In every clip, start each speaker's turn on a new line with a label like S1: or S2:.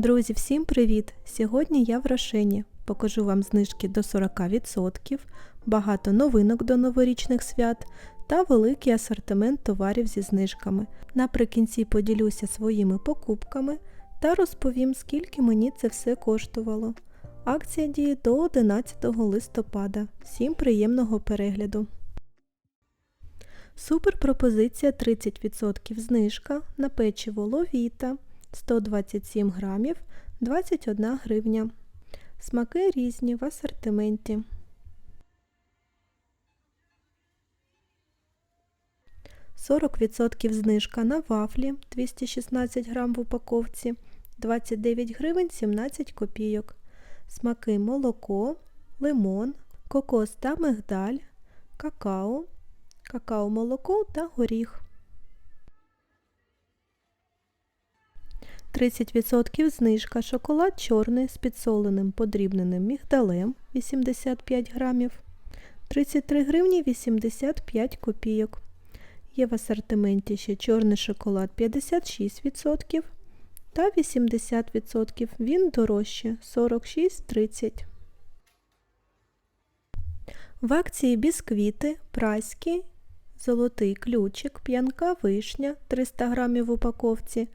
S1: Друзі, всім привіт! Сьогодні я в Рошені. Покажу вам знижки до 40%, багато новинок до новорічних свят та великий асортимент товарів зі знижками. Наприкінці поділюся своїми покупками та розповім, скільки мені це все коштувало. Акція діє до 11 листопада. Всім приємного перегляду! Супер пропозиція 30% знижка на печиво ловіта 127 грамів 21 гривня. Смаки різні в асортименті. Сорок відсотків знижка на вафлі 216 грам в упаковці 29 гривень 17 копійок. Смаки молоко, лимон, кокос та мигдаль, какао, какао-молоко та горіх. 30% знижка шоколад чорний з підсоленим подрібненим мігдалем 85 грамів, 33 гривні 85 копійок. Є в асортименті ще чорний шоколад 56% та 80%. Він дорожче 46,30. В акції бісквіти, праські, золотий ключик, п'янка вишня 300 грамів в упаковці.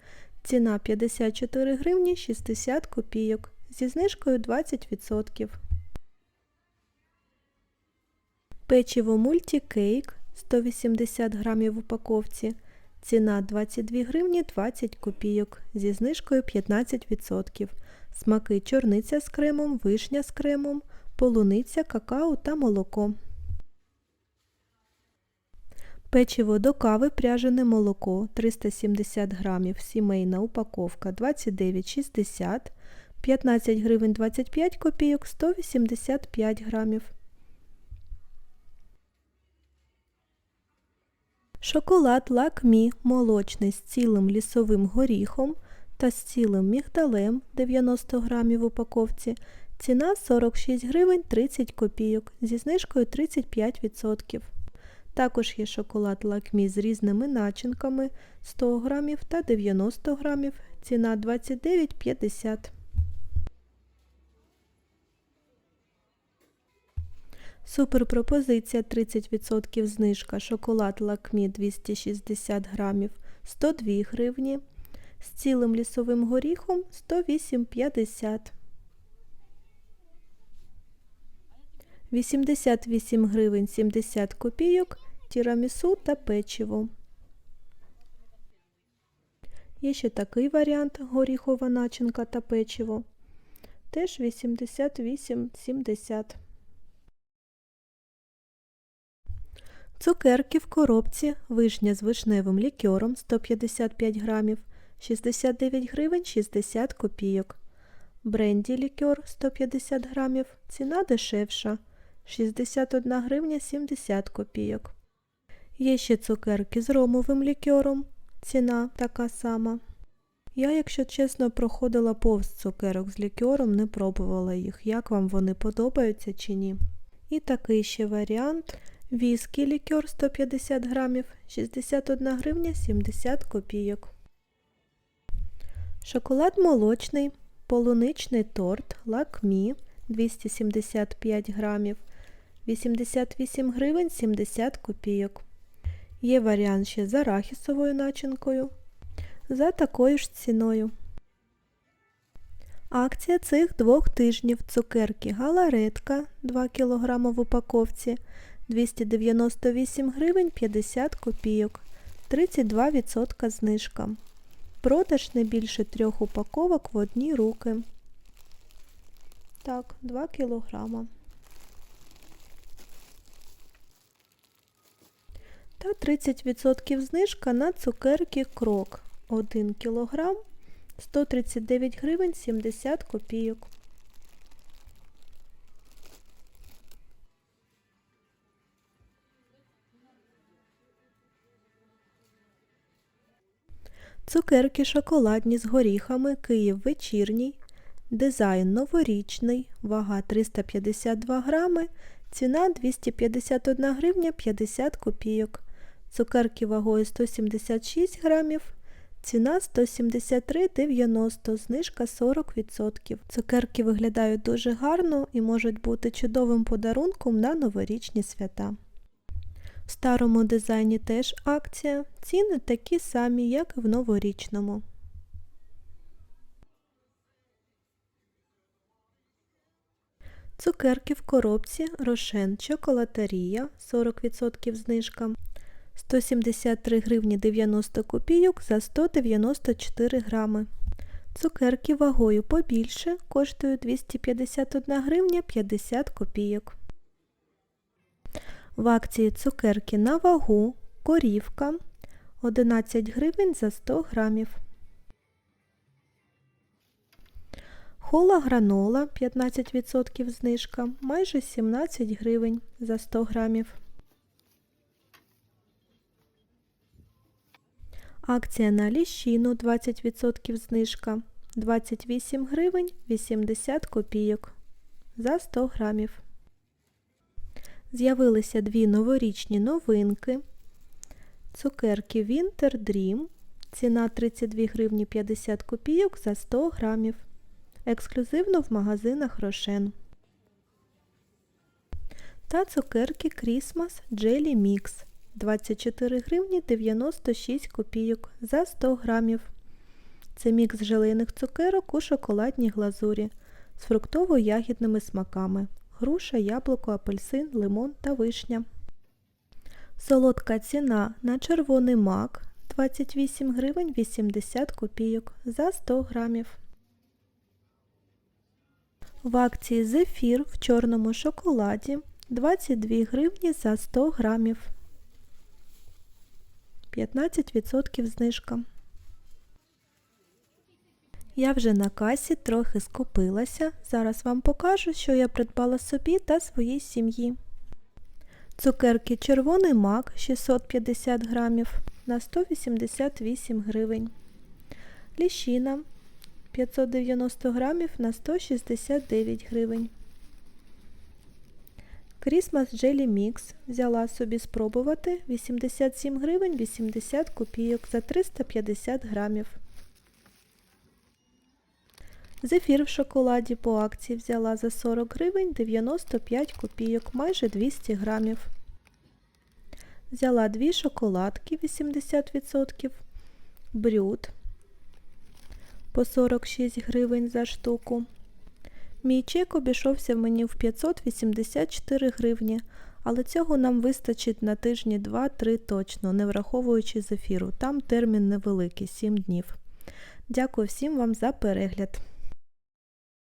S1: Ціна 54 гривні 60 копійок зі знижкою 20%. Печиво мультікейк 180 грамів в упаковці. Ціна 22 гривні 20 копійок зі знижкою 15%. Смаки чорниця з кремом, вишня з кремом, полуниця, какао та молоко. Печиво до кави пряжене молоко 370 грамів, сімейна упаковка 29,60, 15 гривень 25 копійок, 185 грамів. Шоколад лакмі молочний з цілим лісовим горіхом та з цілим мігдалем 90 грамів в упаковці. Ціна 46 гривень 30 копійок зі знижкою 35%. Також є шоколад лакмі з різними начинками 100 грамів та 90 грамів, ціна 29,50. Супер пропозиція 30% знижка шоколад лакмі 260 грамів 102 гривні. З цілим лісовим горіхом 108,50. 88 гривень 70 копійок, тірамісу та печиво. Є ще такий варіант горіхова начинка та печиво. Теж 88,70. Цукерки в коробці вишня з вишневим лікером 155 грамів, 69 гривень 60 копійок. Бренді лікер 150 грамів, ціна дешевша 61 гривня 70 копійок. Є ще цукерки з ромовим лікером, ціна така сама. Я, якщо чесно, проходила повз цукерок з лікером, не пробувала їх, як вам вони подобаються чи ні. І такий ще варіант. Віскі лікер 150 грамів, 61 гривня 70 копійок. Шоколад молочний, полуничний торт лакмі 275 грамів, 88 гривень 70 копійок. Є варіант ще з арахісовою начинкою за такою ж ціною. Акція цих двох тижнів цукерки галаретка 2 кг в упаковці 298 гривень 50 копійок, 32% знижка. Продаж не більше трьох упаковок в одні руки. Так, 2 кілограма. Та 30% знижка на цукерки крок 1 кг 139 гривень 70 копійок. Цукерки шоколадні з горіхами Київ вечірній. Дизайн новорічний, вага 352 грами, ціна 251 гривня 50 копійок. Цукерки вагою 176 грамів, Ціна 173,90, знижка 40%. Цукерки виглядають дуже гарно і можуть бути чудовим подарунком на новорічні свята. В старому дизайні теж акція, ціни такі самі, як і в новорічному. Цукерки в коробці Рошен Чоколатерія 40% знижка. 173 гривні 90 копійок за 194 грами. Цукерки вагою побільше коштують 251 гривня 50 копійок. В акції цукерки на вагу корівка 11 гривень за 100 грамів. Хола гранола 15% знижка майже 17 гривень за 100 грамів. Акція на ліщину 20% знижка 28 гривень 80 копійок за 100 грамів. З'явилися дві новорічні новинки. Цукерки Winter Dream. Ціна 32 гривні 50 копійок за 100 грамів. Ексклюзивно в магазинах Рошен. Та цукерки Christmas Jelly Mix 24 гривні 96 копійок за 100 грамів. Це мікс желейних цукерок у шоколадній глазурі з фруктово-ягідними смаками груша, яблуко, апельсин, лимон та вишня. Солодка ціна на червоний мак 28 гривень 80 копійок за 100 грамів. В акції зефір в чорному шоколаді 22 гривні за 100 грамів. 15% знижка. Я вже на касі трохи скупилася. Зараз вам покажу, що я придбала собі та своїй сім'ї. Цукерки червоний мак 650 грамів на 188 гривень. Ліщина 590 грамів на 169 гривень. Christmas Jelly Mix взяла собі спробувати 87 гривень 80 копійок за 350 грамів. Зефір в шоколаді по акції взяла за 40 гривень 95 копійок, майже 200 грамів. Взяла дві шоколадки 80%, брюд по 46 гривень за штуку. Мій чек обійшовся мені в 584 гривні, але цього нам вистачить на тижні 2-3 точно, не враховуючи зефіру. Там термін невеликий 7 днів. Дякую всім вам за перегляд.